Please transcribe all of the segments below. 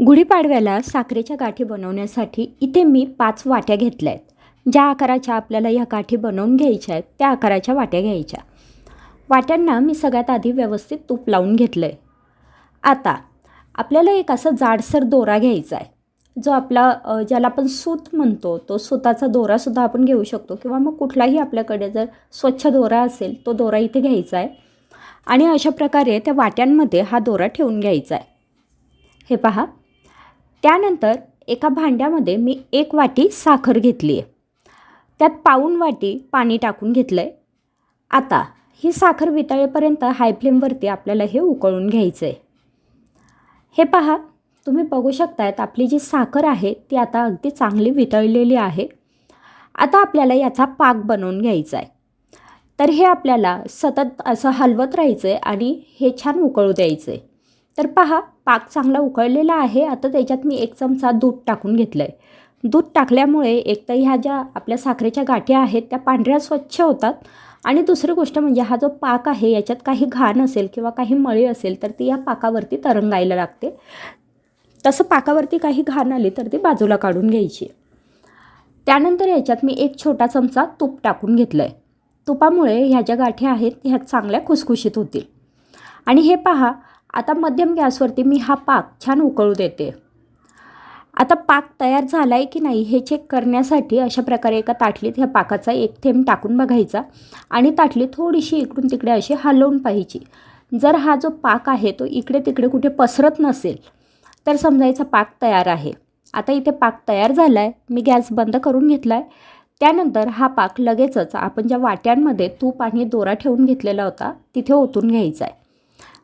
गुढीपाडव्याला साखरेच्या गाठी बनवण्यासाठी इथे मी पाच वाट्या घेतल्या आहेत. ज्या आकाराच्या आपल्याला ह्या गाठी बनवून घ्यायच्या आहेत त्या आकाराच्या वाट्या घ्यायच्या. वाट्यांना मी सगळ्यात आधी व्यवस्थित तूप लावून घेतलं आहे आता आपल्याला एक असा जाडसर दोरा घ्यायचा आहे. जो आपला ज्याला आपण सूत म्हणतो तो सुताचा दोरासुद्धा आपण घेऊ शकतो किंवा मग कुठलाही आपल्याकडे जर स्वच्छ दोरा असेल तो दोरा इथे घ्यायचा आहे. आणि अशा प्रकारे त्या वाट्यांमध्ये हा दोरा ठेवून घ्यायचा आहे. हे पहा. त्यानंतर एका भांड्यामध्ये मी एक वाटी साखर घेतली आहे. त्यात पाऊण वाटी पाणी टाकून घेतलं आहे आता ही साखर वितळेपर्यंत हाय फ्लेमवरती आपल्याला हे उकळून घ्यायचं आहे हे पहा तुम्ही बघू शकतायत आपली जी साखर आहे ती आता अगदी चांगली वितळलेली आहे. आता आपल्याला याचा पाक बनवून घ्यायचा आहे तर हे आपल्याला सतत असं हलवत राहायचं आहे आणि हे छान उकळू द्यायचं आहे तर पहा पाक चांगला उकळलेला आहे आता त्याच्यात मी एक चमचा दूध टाकून घेतलं आहे दूध टाकल्यामुळे एक तर ह्या ज्या आपल्या साखरेच्या गाठी आहेत त्या पांढऱ्या स्वच्छ होतात. आणि दुसरी गोष्ट म्हणजे हा जो पाक आहे याच्यात काही घाण असेल किंवा काही मळी असेल तर ती या पाकावरती तरंगायला लागते. तसं पाकावरती काही घाण आली तर ती बाजूला काढून घ्यायची. त्यानंतर याच्यात मी एक छोटा चमचा तूप टाकून घेतलं आहे तुपामुळे ह्या ज्या गाठी आहेत ह्या चांगल्या खुसखुशीत होतील. आणि हे पहा आता मध्यम गॅसवरती मी हा पाक छान उकळू देते. आता पाक तयार झाला आहे की नाही हे चेक करण्यासाठी अशा प्रकारे एका ताटलीत ह्या पाकाचा एक थेंब टाकून बघायचा आणि ताटली थोडीशी इकडून तिकडे अशी हलवून पाहिजे जर हा जो पाक आहे तो इकडे तिकडे कुठे पसरत नसेल तर समजायचा पाक तयार आहे. आता इथे पाक तयार झाला आहे मी गॅस बंद करून घेतला आहे त्यानंतर हा पाक लगेचच आपण ज्या वाट्यांमध्ये तूप आणि दोरा ठेवून घेतलेला होता तिथे ओतून घ्यायचा आहे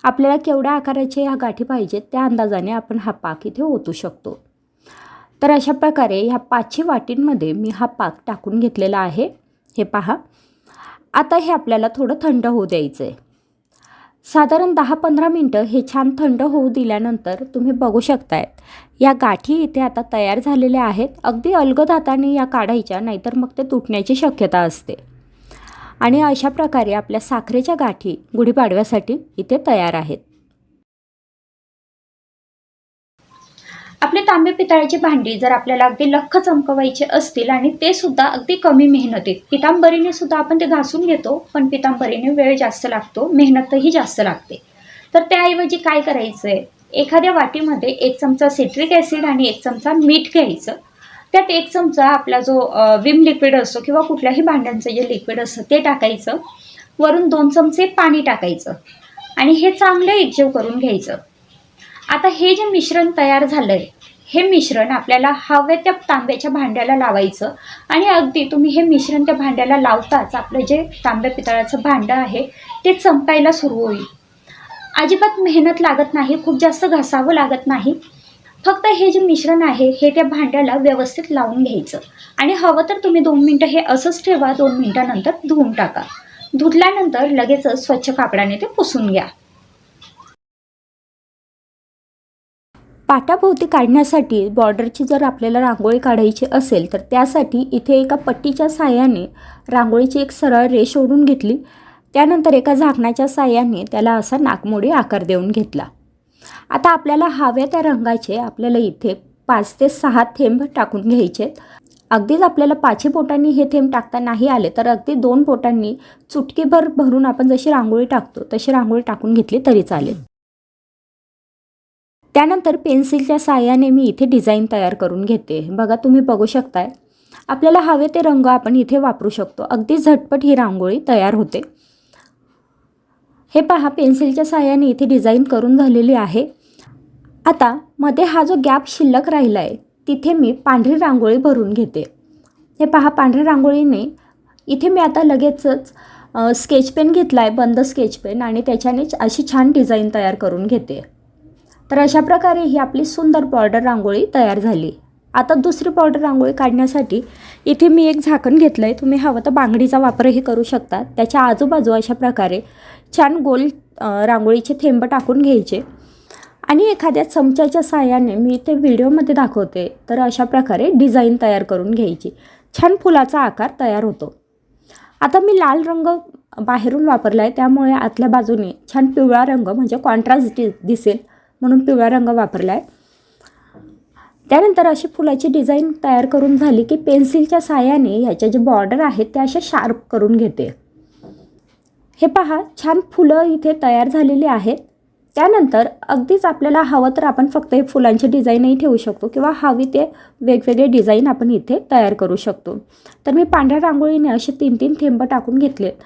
आपल्याला केवढ्या आकाराचे ह्या गाठी पाहिजेत त्या अंदाजाने आपण हा पाक इथे ओतू शकतो. तर अशा प्रकारे ह्या पाचशे वाटींमध्ये मी हा पाक टाकून घेतलेला आहे. हे पहा. आता हे आपल्याला थोडं थंड होऊ द्यायचं आहे साधारण दहा पंधरा मिनटं हे छान थंड होऊ दिल्यानंतर तुम्ही बघू शकतायत या गाठी इथे आता तयार झालेल्या आहेत. अगदी अलगद हाताने या काढायच्या नाहीतर मग ते तुटण्याची शक्यता असते. आणि अशा प्रकारे आपल्या साखरेच्या गाठी गुढीपाडव्यासाठी इथे तयार आहेत. आपले तांबे पितळाची भांडी जर आपल्याला अगदी लख चमकवायचे असतील आणि ते सुद्धा अगदी कमी मेहनतीत पितांबरीने सुद्धा आपण ते घासून घेतो पण पितांबरीने वेळ जास्त लागतो मेहनतही जास्त लागते. तर त्याऐवजी काय करायचं आहे एखाद्या वाटीमध्ये एक चमचा सिट्रिक ॲसिड आणि एक चमचा मीठ घ्यायचं. त्यात एक चमचा आपला जो विम लिक्विड असतो किंवा कुठल्याही भांड्यांचं जे लिक्विड असतं ते टाकायचं. वरून दोन चमचे पाणी टाकायचं. आणि हे चांगलं एकजीव करून घ्यायचं. आता हे जे मिश्रण तयार झालं आहे हे मिश्रण आपल्याला हव्या त्या तांब्याच्या भांड्याला लावायचं. आणि अगदी तुम्ही हे मिश्रण त्या भांड्याला लावताच आपलं जे तांब्या पितळाचं भांडं आहे ते चमकायला सुरू होईल. अजिबात मेहनत लागत नाही खूप जास्त घासावं लागत नाही. फक्त हे जे मिश्रण आहे हे त्या भांड्याला व्यवस्थित लावून घ्यायचं. आणि हवं तर तुम्ही दोन मिनटं हे असंच ठेवा दोन मिनटानंतर धुवून टाका. धुतल्यानंतर लगेचच स्वच्छ कापडाने ते पुसून घ्या. पाटाभोवती काढण्यासाठी बॉर्डरची जर आपल्याला रांगोळी काढायची असेल तर त्यासाठी इथे एका पट्टीच्या साह्याने रांगोळीची एक सरळ रेष ओढून घेतली. त्यानंतर एका झाकणाच्या साह्याने त्याला असा नाकमोडी आकार देऊन घेतला. आता आपल्याला हव्या त्या रंगाचे आपल्याला इथे पाच ते सहा थेंब टाकून घ्यायचे आहेत. अगदीच आपल्याला पाचही बोटांनी हे थेंब टाकता नाही आले तर अगदी दोन बोटांनी चुटकीभर भरून आपण जशी रांगोळी टाकतो तशी रांगोळी टाकून घेतली तरी चालेल. त्यानंतर पेन्सिलच्या साह्याने मी इथे डिझाईन तयार करून घेते. बघा तुम्ही बघू शकताय. आपल्याला हवे ते रंग आपण इथे वापरू शकतो. अगदी झटपट ही रांगोळी तयार होते. हे पहा पेन्सिलच्या साह्याने इथे डिझाईन करून झालेली आहे. आता मध्ये हा जो गॅप शिल्लक राहिला आहे तिथे मी पांढरी रांगोळी भरून घेते. हे पहा पांढऱ्या रांगोळीने इथे मी आता लगेचच स्केच पेन घेतला आहे बंद स्केच पेन आणि त्याच्यानेच अशी छान डिझाईन तयार करून घेते. तर अशा प्रकारे ही आपली सुंदर बॉर्डर रांगोळी तयार झाली. आता दुसरी पावडर रांगोळी काढण्यासाठी इथे मी एक झाकण घेतलं आहे तुम्ही हवं तर बांगडीचा वापरही करू शकता. त्याच्या आजूबाजू अशा प्रकारे छान गोल रांगोळीचे थेंब टाकून घ्यायचे. आणि एखाद्या चमच्याच्या साहाय्याने मी ते व्हिडिओमध्ये दाखवते. तर अशा प्रकारे डिझाईन तयार करून घ्यायची. छान फुलाचा आकार तयार होतो. आता मी लाल रंग बाहेरून वापरला आहे त्यामुळे आतल्या बाजूने छान पिवळा रंग म्हणजे कॉन्ट्रास्ट दि दिसेल म्हणून पिवळा रंग वापरला आहे त्यानंतर अशी फुलाची डिझाईन तयार करून झाली की पेन्सिलच्या साह्याने ह्याच्या जे बॉर्डर आहेत ते अशा शार्प करून घेते. हे पहा छान फुलं इथे तयार झालेली आहेत. त्यानंतर अगदीच आपल्याला हवं तर आपण फक्त हे फुलांचे डिझाईनही ठेवू शकतो किंवा हवी ते वेगवेगळे डिझाईन आपण इथे तयार करू शकतो. तर मी पांढऱ्या रांगोळीने असे तीन तीन थेंब टाकून घेतलेत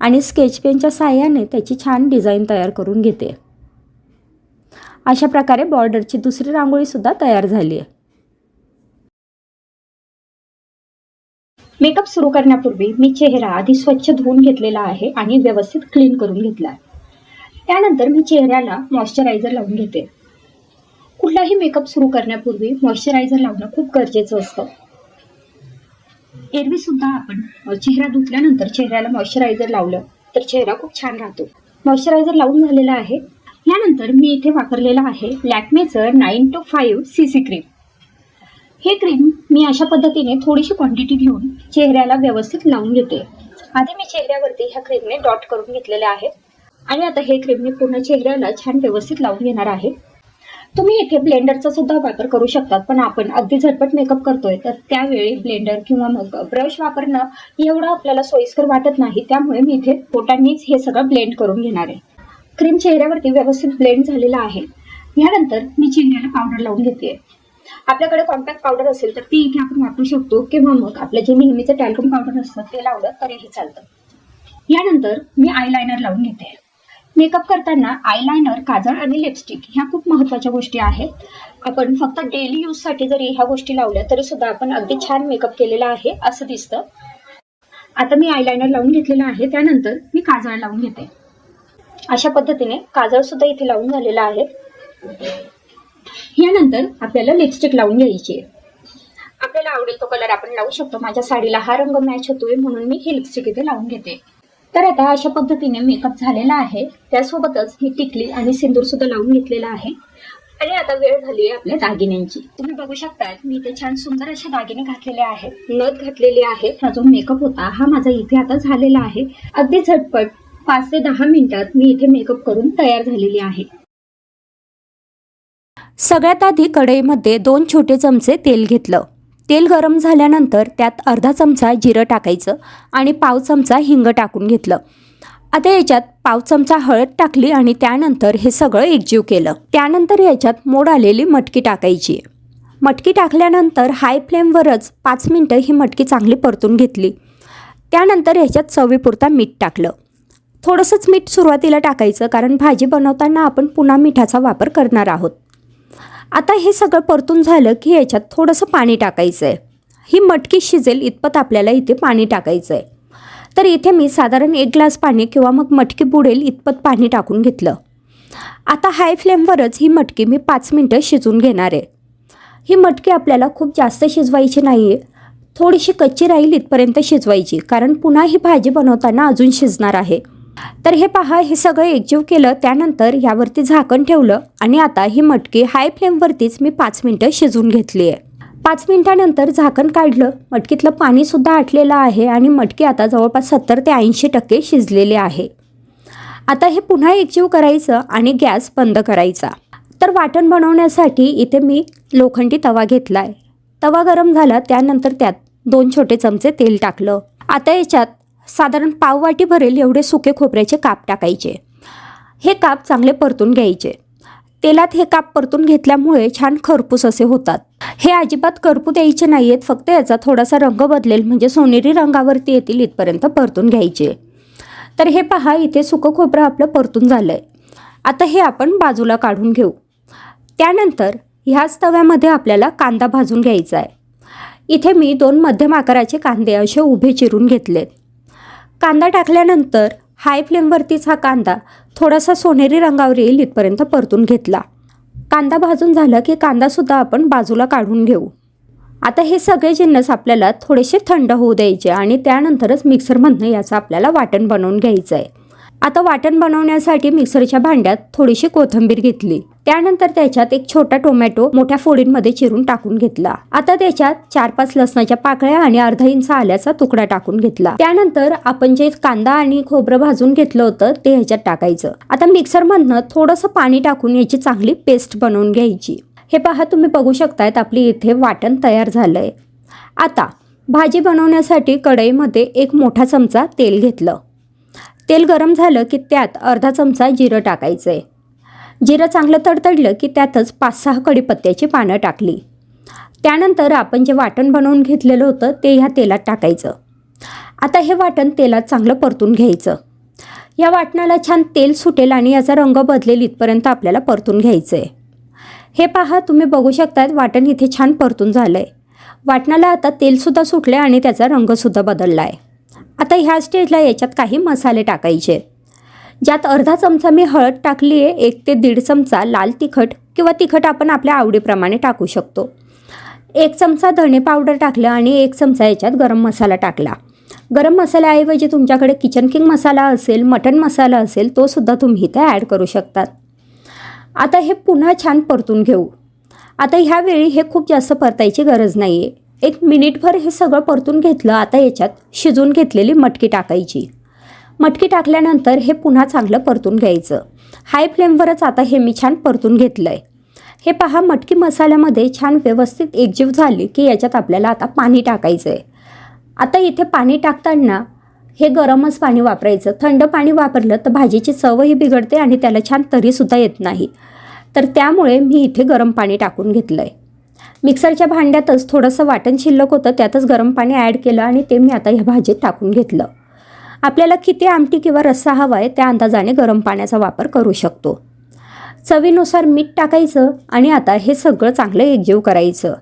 आणि स्केच पेनच्या साह्याने त्याची छान डिझाईन तयार करून घेते. अशा प्रकारे बॉर्डरची दुसरी रांगोळीसुद्धा तयार झाली आहे. मेकअप सुरू करण्यापूर्वी मी चेहरा आधी स्वच्छ धुवून घेतलेला आहे आणि व्यवस्थित क्लीन करून घेतला आहे. त्यानंतर मी चेहऱ्याला मॉइश्चरायझर लावून घेते. कुठलाही मेकअप सुरू करण्यापूर्वी मॉइश्चरायझर लावणं खूप गरजेचं असतं. एरवी सुद्धा आपण चेहरा धुतल्यानंतर चेहऱ्याला मॉइश्चरायझर लावलं तर चेहरा खूप छान राहतो. मॉइश्चरायझर लावून झालेला आहे. यानंतर मी इथे वापरलेलं आहे लॅक्मेचं nine to five C C cream हे क्रीम मी अशा पद्धतीने थोडीशी क्वांटिटी घेऊन चेहऱ्याला व्यवस्थित लावून घेते. आधी मी चेहऱ्यावरती ह्या क्रीमने डॉट करून घेतलेले आहे आणि आता हे क्रीम मी पूर्ण चेहऱ्याला छान व्यवस्थित लावून घेणार आहे. तुम्ही इथे ब्लेंडरचा सुद्धा वापर करू शकतात पण आपण अगदी झटपट मेकअप करतोय तर त्यावेळी ब्लेंडर किंवा मग ब्रश वापरणं एवढं आपल्याला सोयीस्कर वाटत नाही. त्यामुळे मी इथे पोटांनीच हे सगळं ब्लेंड करून घेणार आहे. क्रीम चेहऱ्यावरती व्यवस्थित ब्लेंड झालेला आहे. यानंतर मी चेहऱ्याला पावडर लावून घेते. आपल्याकडे कॉम्पॅक्ट पावडर असेल तर ती इथे आपण वापरू शकतो किंवा मग आपलं जे नेहमीचं टॅल्कम पावडर असतं ते लावलं तरीही चालतं. यानंतर मी आयलायनर लावून घेते. मेकअप करताना आयलायनर काजळ आणि लिपस्टिक ह्या खूप महत्त्वाच्या गोष्टी आहेत. आपण फक्त डेली यूजसाठी जरी ह्या गोष्टी लावल्या तरी सुद्धा आपण अगदी छान मेकअप केलेला आहे असं दिसतं. आता मी आयलायनर लावून घेतलेलं आहे. त्यानंतर मी काजळ लावून घेते. अशा पद्धतीने काजळ सुद्धा इथे लावून झालेला आहे. यानंतर आपल्याला लिपस्टिक लावून घ्यायची आहे. आपल्याला आवडेल तो कलर आपण लावू शकतो. माझ्या साडीला हा रंग मॅच होतोय म्हणून मी ही लिपस्टिक इथे लावून घेते. तर आता अशा पद्धतीने मेकअप झालेला आहे. त्यासोबतच ही टिकली आणि सिंदूर सुद्धा लावून घेतलेला आहे. आणि आता वेळ झाली आहे आपल्या दागिन्यांची. तुम्ही बघू शकता मी इथे छान सुंदर असे दागिने घातलेले आहेत. नथ घातलेली आहे. हा जो मेकअप होता हा माझा इथे आता झालेला आहे. अगदी झटपट पाच ते दहा मिनिटात मी इथे मेकअप करून तयार झालेली आहे. सगळ्यात आधी कढईमध्ये दोन छोटे चमचे तेल घेतलं. तेल गरम झाल्यानंतर त्यात अर्धा चमचा जिरं टाकायचं आणि पाव चमचा हिंग टाकून घेतलं. आता याच्यात पाव चमचा हळद टाकली आणि त्यानंतर हे सगळं एकजीव केलं. त्यानंतर याच्यात मोड आलेली मटकी टाकायची. मटकी टाकल्यानंतर हाय फ्लेमवरच पाच मिनटं ही मटकी चांगली परतून घेतली. त्यानंतर याच्यात चवीपुरता मीठ टाकलं. थोडंसंच मीठ सुरुवातीला टाकायचं कारण भाजी बनवताना आपण पुन्हा मिठाचा वापर करणार आहोत. आता हे सगळं परतून झालं की याच्यात थोडंसं पाणी टाकायचं आहे ही मटकी शिजेल इतपत आपल्याला इथे पाणी टाकायचं आहे तर इथे मी साधारण एक ग्लास पाणी किंवा मग मटकी बुडेल इतपत पाणी टाकून घेतलं. आता हाय फ्लेमवरच ही मटकी मी पाच मिनटं शिजून घेणार आहे. ही मटकी आपल्याला खूप जास्त शिजवायची नाही आहे थोडीशी कच्ची राहील इथपर्यंत शिजवायची कारण पुन्हा ही भाजी बनवताना अजून शिजणार आहे. तर हे पहा हे सगळं एकजीव केलं त्यानंतर यावरती झाकण ठेवलं आणि आता ही मटकी हाय फ्लेमवरतीच मी पाच मिनटं शिजवून घेतली आहे. पाच मिनिटानंतर झाकण काढलं मटकीतलं पाणीसुद्धा आटलेलं आहे आणि मटकी आता जवळपास सत्तर ते ऐंशी टक्के शिजलेली आहे. आता हे पुन्हा एकजीव करायचं आणि गॅस बंद करायचा. तर वाटण बनवण्यासाठी इथे मी लोखंडी तवा घेतला आहे तवा गरम झाला त्यानंतर त्यात दोन छोटे चमचे तेल टाकलं. आता याच्यात साधारण पाववाटी भरेल एवढे सुके खोबऱ्याचे काप टाकायचे. हे काप चांगले परतून घ्यायचे. तेलात हे काप परतून घेतल्यामुळे छान खरपूस असे होतात. हे अजिबात करपू द्यायचे नाही आहेत फक्त याचा थोडासा रंग बदलेल म्हणजे सोनेरी रंगावरती येतील इथपर्यंत परतून घ्यायचे. तर हे पहा इथे सुकं खोबरं आपलं परतून झालं आहे आता हे आपण बाजूला काढून घेऊ. त्यानंतर ह्याच तव्यामध्ये आपल्याला कांदा भाजून घ्यायचा आहे. इथे मी दोन मध्यम आकाराचे कांदे असे उभे चिरून घेतलेत. कांदा टाकल्यानंतर हाय फ्लेमवरतीच हा कांदा थोडासा सोनेरी रंगावर येईल इथपर्यंत परतून घेतला. कांदा भाजून झाला की कांदासुद्धा आपण बाजूला काढून घेऊ. आता हे सगळे जिन्नस आपल्याला थोडेसे थंड होऊ द्यायचे आणि त्यानंतरच मिक्सरमधनं याचं आपल्याला वाटण बनवून घ्यायचं आहे आता वाटण बनवण्यासाठी मिक्सरच्या भांड्यात थोडीशी कोथिंबीर घेतली. त्यानंतर त्याच्यात एक छोटा टोमॅटो मोठ्या फोडींमध्ये चिरून टाकून घेतला. आता त्याच्यात चार पाच लसणाच्या पाकळ्या आणि अर्धा इंच आल्याचा तुकडा टाकून घेतला. त्यानंतर आपण जे कांदा आणि खोबरं भाजून घेतलं होतं ते ह्याच्यात टाकायचं. आता मिक्सरमधनं थोडंसं पाणी टाकून याची चांगली पेस्ट बनवून घ्यायची. हे पहा तुम्ही बघू शकतायत आपली इथे वाटण तयार झालंय. आता भाजी बनवण्यासाठी कढईमध्ये एक मोठा चमचा तेल घेतलं. तेल गरम झालं की त्यात अर्धा चमचा जिरं टाकायचं आहे जिरं चांगलं तडतडलं की त्यातच पाच सहा कडीपत्त्याची पानं टाकली. त्यानंतर आपण जे वाटण बनवून घेतलेलं होतं ते ह्या तेलात टाकायचं. आता हे वाटण तेलात चांगलं परतून घ्यायचं. या वाटणाला छान तेल सुटेल आणि याचा रंग बदलेल इथपर्यंत आपल्याला परतून घ्यायचं आहे हे पहा तुम्ही बघू शकतात वाटण इथे छान परतून झालं आहे वाटणाला आता तेलसुद्धा सुटलं आहे आणि त्याचा रंगसुद्धा बदलला आहे आता ह्या स्टेजला याच्यात काही मसाले टाकायचे. ज्यात अर्धा चमचा मी हळद टाकली आहे एक ते दीड चमचा लाल तिखट किंवा तिखट आपण आपल्या आवडीप्रमाणे टाकू शकतो. एक चमचा धणे पावडर टाकलं आणि एक चमचा याच्यात गरम मसाला टाकला. गरम मसाल्याऐवजी तुमच्याकडे किचन किंग मसाला असेल मटन मसाला असेल तो सुद्धा तुम्ही इथे ॲड करू शकतात. आता हे पुन्हा छान परतून घेऊ. आता ह्यावेळी हे खूप जास्त परतायची गरज नाही आहे एक मिनिटभर हे सगळं परतून घेतलं आता याच्यात शिजवून घेतलेली मटकी टाकायची. मटकी टाकल्यानंतर हे पुन्हा चांगलं परतून घ्यायचं. हाय फ्लेमवरच आता हे मी छान परतून घेतलं आहे हे पहा मटकी मसाल्यामध्ये छान व्यवस्थित एकजीव झाली की याच्यात आपल्याला आता पाणी टाकायचं आहे आता इथे पाणी टाकताना हे गरमच पाणी वापरायचं. थंड पाणी वापरलं तर भाजीची चवही बिघडते आणि त्याला छान तरीसुद्धा येत नाही. तर त्यामुळे मी इथे गरम पाणी टाकून घेतलं आहे मिक्सरच्या भांड्यातच थोडंसं वाटण शिल्लक होतं त्यातच गरम पाणी ॲड केलं आणि ते मी आता ह्या भाजीत टाकून घेतलं. आपल्याला किती आमटी किंवा रस्सा हवा आहे त्या अंदाजाने गरम पाण्याचा वापर करू शकतो. चवीनुसार मीठ टाकायचं आणि आता हे सगळं चांगलं एकजीव करायचं.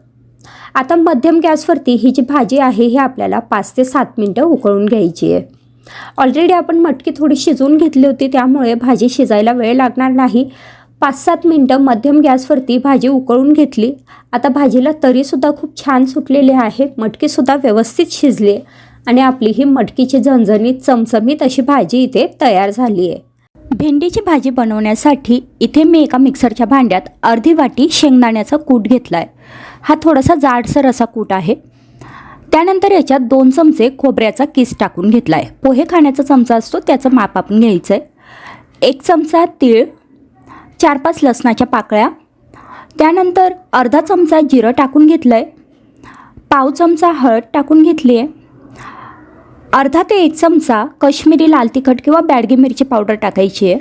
आता मध्यम गॅसवरती ही जी भाजी आहे ही आपल्याला पाच ते सात मिनटं उकळून घ्यायची आहे. ऑलरेडी आपण मटकी थोडी शिजवून घेतली होती त्यामुळे भाजी शिजायला वेळ लागणार नाही. पाच सात मिनटं मध्यम गॅसवरती भाजी उकळून घेतली. आता भाजीला तरीसुद्धा खूप छान सुटलेली आहे. मटकीसुद्धा व्यवस्थित शिजली. आणि आपली ही मटकीची झणझणीत चमचमीत अशी भाजी इथे तयार झाली आहे भेंडीची भाजी बनवण्यासाठी इथे मी एका मिक्सरच्या भांड्यात अर्धी वाटी शेंगदाण्याचा कूट घेतला आहे हा थोडासा जाडसर असा कूट आहे. त्यानंतर याच्यात दोन चमचे खोबऱ्याचा किस टाकून घेतला आहे पोहे खाण्याचा चमचा असतो त्याचं माप आपण घ्यायचं आहे एक चमचा तीळ चार पाच लसणाच्या पाकळ्या त्यानंतर अर्धा चमचा जिरं टाकून घेतलं आहे पाव चमचा हळद टाकून घेतली आहे अर्धा ते एक चमचा कश्मीरी लाल तिखट किंवा बॅडगी मिरची पावडर टाकायची आहे.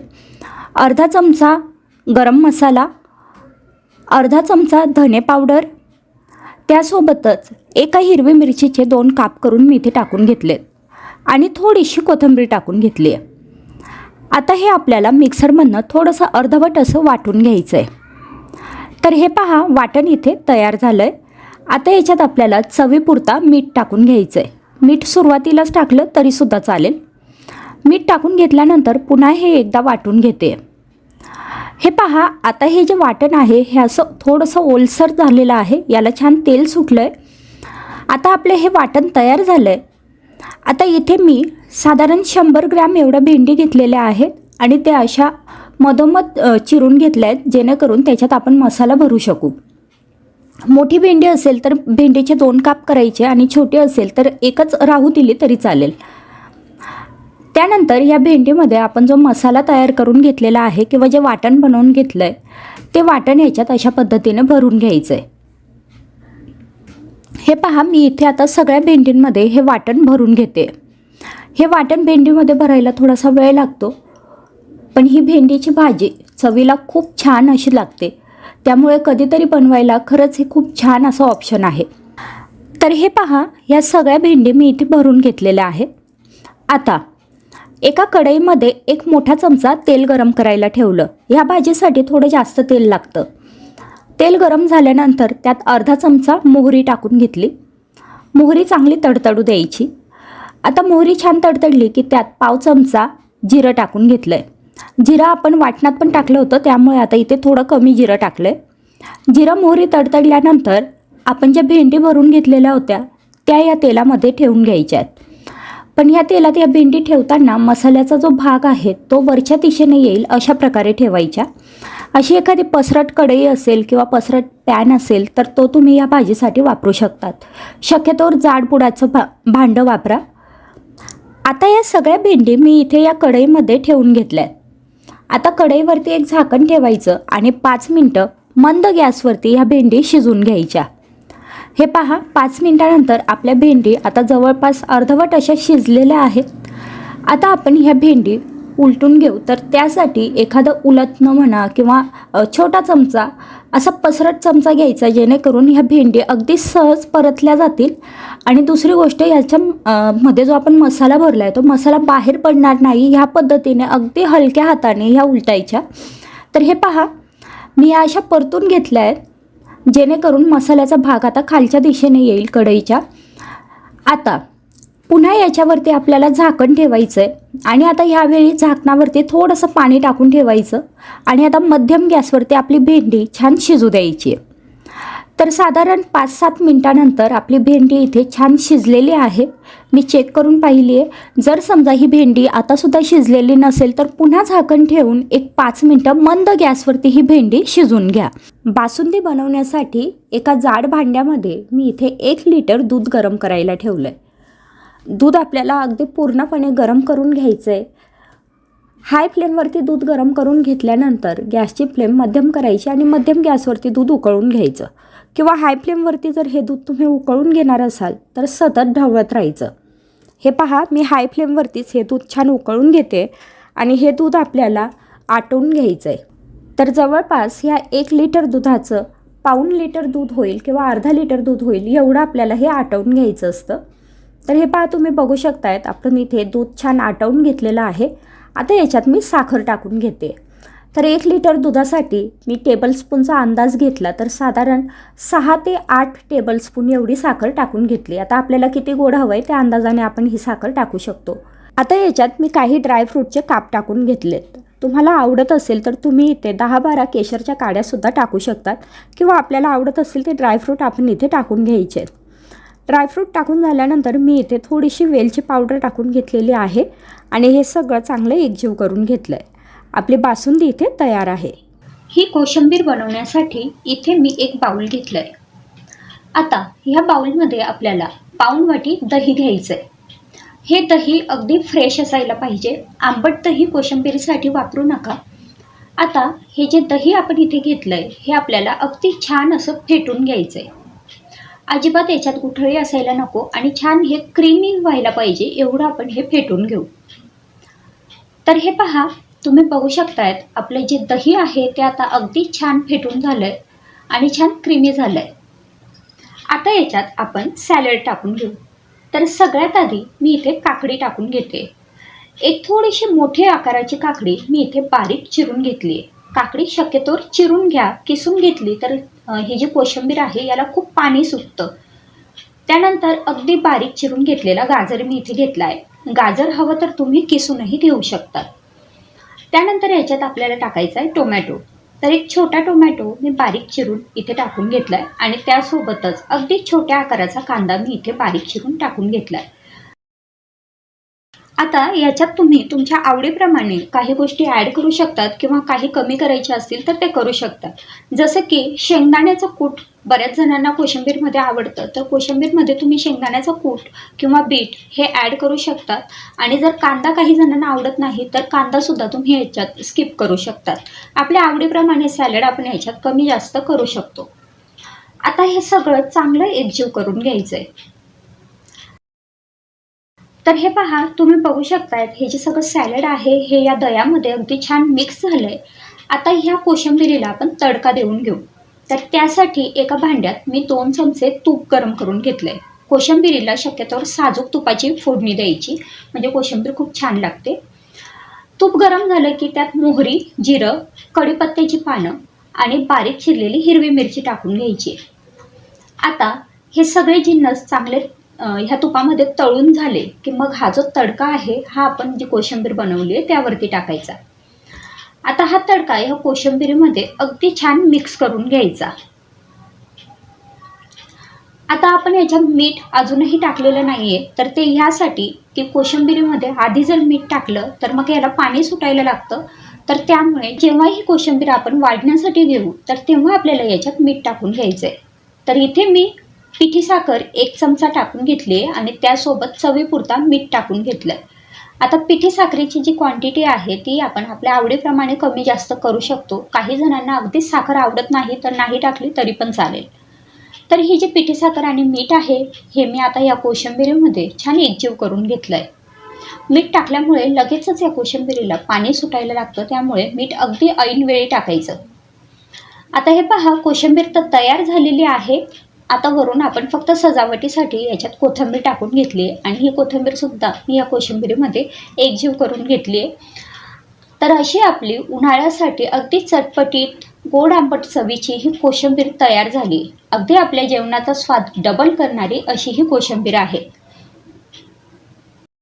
अर्धा चमचा गरम मसाला अर्धा चमचा धने पावडर. त्यासोबतच एका हिरवी मिरचीचे दोन काप करून मी इथे टाकून घेतलेत आणि थोडीशी कोथिंबीर टाकून घेतली आहे. आता हे आपल्याला मिक्सरमधनं थोडंसं अर्धवट असं वाटून घ्यायचं आहे तर हे पहा वाटण इथे तयार झालं आहे आता याच्यात आपल्याला चवीपुरता मीठ टाकून घ्यायचं आहे मीठ सुरुवातीलाच टाकलं तरीसुद्धा चालेल. मीठ टाकून घेतल्यानंतर पुन्हा हे एकदा वाटून घेते. हे पहा आता हे जे वाटण आहे हे असं थोडंसं ओलसर झालेलं आहे याला छान तेल सुटलं आहे आता आपलं हे वाटण तयार झालं आहे आता इथे मी साधारण शंभर ग्रॅम एवढ्या भेंडी घेतलेल्या आहेत आणि ते अशा मधोमध चिरून घेतल्या आहेत जेणेकरून त्याच्यात आपण मसाला भरू शकू. मोठी भेंडी असेल तर भेंडीचे दोन काप करायचे आणि छोटी असेल तर एकच राहू दिली तरी चालेल. त्यानंतर या भेंडीमध्ये आपण जो मसाला तयार करून घेतलेला आहे किंवा जे वाटण बनवून घेतलं आहे ते वाटण ह्याच्यात अशा पद्धतीने भरून घ्यायचं आहे हे पहा मी इथे आता सगळ्या भेंडींमध्ये हे वाटण भरून घेते. हे वाटण भेंडीमध्ये भरायला थोडासा वेळ लागतो पण ही भेंडीची भाजी चवीला खूप छान अशी लागते. त्यामुळे कधीतरी बनवायला खरंच हे खूप छान असं ऑप्शन आहे. तर हे पहा या सगळ्या भेंडी मी इथे भरून घेतलेल्या आहेत. आता एका कढईमध्ये एक मोठा चमचा तेल गरम करायला ठेवलं. ह्या भाजीसाठी थोडं जास्त तेल लागतं. तेल गरम झाल्यानंतर त्यात अर्धा चमचा मोहरी टाकून घेतली. मोहरी चांगली तडतडू द्यायची. आता मोहरी छान तडतडली की त्यात पाव चमचा जिरं टाकून घेतलं आहे जिरा आपण वाटणात पण टाकलं होतं त्यामुळे आता इथे थोडं कमी जिरं टाकलं आहे जिरं मोहरी तडतडल्यानंतर आपण ज्या भेंडी भरून घेतलेल्या होत्या त्या या तेलामध्ये ठेवून घ्यायच्या आहेत. पण ह्या तेलात या भेंडी ठेवताना मसाल्याचा जो भाग आहे तो वरच्या दिशेने येईल अशा प्रकारे ठेवायच्या. अशी एखादी पसरट कढई असेल किंवा पसरट पॅन असेल तर तो तुम्ही या भाजीसाठी वापरू शकतात. शक्यतोवर जाडपुडाचं भा भांडं वापरा. आता या सगळ्या भेंडी मी इथे या कढईमध्ये ठेवून घेतल्या आहेत आता कढईवरती एक झाकण ठेवायचं आणि पाच मिनटं मंद गॅसवरती ह्या भेंडी शिजून घ्यायच्या. हे पहा पाच मिनटानंतर आपल्या भेंडी आता जवळपास अर्धवट अशा शिजलेल्या आहेत. आता आपण ह्या भेंडी उलटून घेऊ. तर त्यासाठी एखादं उलटणं म्हणा किंवा छोटा चमचा असा पसरट चमचा घ्यायचा जेणेकरून ह्या भेंडी अगदी सहज परतल्या जातील. आणि दुसरी गोष्ट याच्या मध्ये जो आपण मसाला भरला आहे तो मसाला बाहेर पडणार नाही ह्या पद्धतीने अगदी हलक्या हाताने ह्या उलटायच्या. तर हे पहा मी या अशा परतून घेतल्या आहेत जेणेकरून मसाल्याचा भाग आता खालच्या दिशेने येईल कढईच्या. आता पुन्हा याच्यावरती आपल्याला झाकण ठेवायचं आहे आणि आता ह्यावेळी झाकणावरती थोडंसं पाणी टाकून ठेवायचं. आणि आता मध्यम गॅसवरती आपली भेंडी छान शिजू द्यायची. आहे तर साधारण पाच सात मिनटानंतर आपली भेंडी इथे छान शिजलेली आहे. मी चेक करून पाहिली आहे जर समजा ही भेंडी आतासुद्धा शिजलेली नसेल तर पुन्हा झाकण ठेवून एक पाच मिनटं मंद गॅसवरती ही भेंडी शिजून घ्या. बासुंदी बनवण्यासाठी एका जाड भांड्यामध्ये मी इथे एक लिटर दूध गरम करायला ठेवलं आहे दूध आपल्याला अगदी पूर्णपणे गरम करून घ्यायचं आहे हाय फ्लेमवरती दूध गरम करून घेतल्यानंतर गॅसची फ्लेम मध्यम करायची आणि मध्यम गॅसवरती दूध उकळून घ्यायचं. किंवा हाय फ्लेमवरती जर हे दूध तुम्ही उकळून घेणार असाल तर सतत ढवळत राहायचं. हे पहा मी हाय फ्लेमवरतीच हे दूध छान उकळून घेते आणि हे दूध आपल्याला आटवून घ्यायचं आहे तर जवळपास ह्या एक लिटर दुधाचं पाऊण लिटर दूध होईल किंवा अर्धा लिटर दूध होईल एवढं आपल्याला हे आटवून घ्यायचं असतं. तर हे पहा तुम्ही बघू शकतायत आपण इथे दूध छान आटवून घेतलेलं आहे. आता याच्यात मी साखर टाकून घेते. तर एक लिटर दुधासाठी मी टेबलस्पूनचा अंदाज घेतला तर साधारण सहा ते आठ टेबलस्पून एवढी साखर टाकून घेतली. आता आपल्याला किती गोड हवं आहे त्या अंदाजाने आपण ही साखर टाकू शकतो. आता याच्यात मी काही ड्रायफ्रूटचे काप टाकून घेतलेत. तुम्हाला आवडत असेल तर तुम्ही इथे दहा बारा केशरच्या काड्यासुद्धा टाकू शकतात किंवा आपल्याला आवडत असेल ते ड्रायफ्रूट आपण इथे टाकून घ्यायचे. आहेत ड्रायफ्रूट टाकून झाल्यानंतर मी इथे थोडीशी वेलची पावडर टाकून घेतलेली आहे आणि हे सगळं चांगलं एकजीव करून घेतलं आहे आपली बासुंदी इथे तयार आहे. ही कोशिंबीर बनवण्यासाठी इथे मी एक बाऊल घेतलं आहे आता ह्या बाऊलमध्ये आपल्याला पाऊण वाटी दही घ्यायचं आहे हे दही अगदी फ्रेश असायला पाहिजे. आंबट दही कोशिंबीरीसाठी वापरू नका. आता हे जे दही आपण इथे घेतलं आहे हे आपल्याला अगदी छान असं फेटून घ्यायचं आहे अजिबात याच्यात गुठळी असायला नको आणि छान हे क्रीमी व्हायला पाहिजे एवढं आपण हे फेटून घेऊ. तर हे पहा तुम्ही बघू शकतायत आपलं जे दही आहे ते आता अगदी छान फेटून झालं आहे आणि छान क्रीमी झालं आहे आता याच्यात आपण सॅलड टाकून घेऊ. तर सगळ्यात आधी मी इथे काकडी टाकून घेते. एक थोडीशी मोठी आकाराची काकडी मी इथे बारीक चिरून घेतली आहे काकडी शक्यतोवर चिरून घ्या किसून घेतली तर ही जी कोशिंबीर आहे याला खूप पाणी सुटतं. त्यानंतर अगदी बारीक चिरून घेतलेला गाजर मी इथे घेतला आहे गाजर हवं तर तुम्ही किसूनही घेऊ शकता. त्यानंतर याच्यात आपल्याला टाकायचा आहे टोमॅटो. तर एक छोटा टोमॅटो मी बारीक चिरून इथे टाकून घेतला आहे आणि त्यासोबतच अगदी छोट्या आकाराचा कांदा मी इथे बारीक चिरून टाकून घेतला आहे आता याच्यात तुम्ही तुमच्या आवडीप्रमाणे काही गोष्टी ॲड करू शकतात किंवा काही कमी करायचे असतील तर ते करू शकतात. जसं की शेंगदाण्याचं कूट बऱ्याच जणांना कोशिंबीरमध्ये आवडतं. तर कोशिंबीरमध्ये तुम्ही शेंगदाण्याचं कूट किंवा बीट हे ॲड करू शकतात. आणि जर कांदा काही जणांना आवडत नाही तर कांदासुद्धा तुम्ही याच्यात स्किप करू शकतात. आपल्या आवडीप्रमाणे सॅलड आपण याच्यात कमी जास्त करू शकतो. आता हे सगळं चांगलं एकजीव करून घ्यायचं आहे तर हे पहा तुम्ही बघू शकताय हे जे सगळं सॅलड आहे हे या दह्यामध्ये अगदी छान मिक्स झालं आहे आता ह्या कोशिंबिरीला आपण तडका देऊन घेऊ. तर त्यासाठी एका भांड्यात मी दोन चमचे तूप गरम करून घेतलं आहे कोशिंबिरीला शक्यतोवर साजूक तुपाची फोडणी द्यायची म्हणजे कोशिंबीर खूप छान लागते. तूप गरम झालं की त्यात मोहरी जिरं कढीपत्त्याची पानं आणि बारीक चिरलेली हिरवी मिरची टाकून घ्यायची. आता हे सगळे जिन्नस चांगले ह्या तुपामध्ये तळून झाले की मग हा जो तडका आहे हा आपण जी कोशिंबीर बनवली आहे त्यावरती टाकायचा. आता हा तडका ह्या कोशिंबीरीमध्ये अगदी छान मिक्स करून घ्यायचा. आता आपण याच्यात मीठ अजूनही टाकलेलं नाही आहे तर ते ह्यासाठी की कोशिंबिरीमध्ये आधी जर मीठ टाकलं तर मग याला पाणी सुटायला लागतं. तर त्यामुळे जेव्हा ही कोशिंबीर आपण वाढण्यासाठी घेऊ तर तेव्हा आपल्याला याच्यात मीठ टाकून घ्यायचं आहे तर इथे मी पिठी साखर एक चमचा टाकून घेतली आहे आणि त्यासोबत चवीपुरता मीठ टाकून घेतलं. आहे आता पिठी साखरेची जी क्वांटिटी आहे ती आपण आपल्या आवडीप्रमाणे कमी जास्त करू शकतो. काही जणांना अगदीच साखर आवडत नाही तर नाही टाकली तरी पण चालेल. तर ही जी पिठी साखर आणि मीठ आहे हे मी आता या कोशिंबिरीमध्ये छान एकजीव करून घेतलं आहे मीठ टाकल्यामुळे लगेचच या कोशिंबिरीला पाणी सुटायला लागतं त्यामुळे मीठ अगदी ऐनवेळी टाकायचं. आता हे पहा कोशिंबीर तर तयार झालेली आहे आता वरून आपण फक्त सजावटीसाठी याच्यात कोथिंबीर टाकून घेतली आहे. आणि ही कोथिंबीरसुद्धा मी या कोशिंबीरीमध्ये एकजीव करून घेतली आहे. तर अशी आपली उन्हाळ्यासाठी अगदी चटपटीत गोड आंबट चवीची ही कोशिंबीर तयार झाली. अगदी आपल्या जेवणाचा स्वाद डबल करणारी अशी ही कोशिंबीर आहे.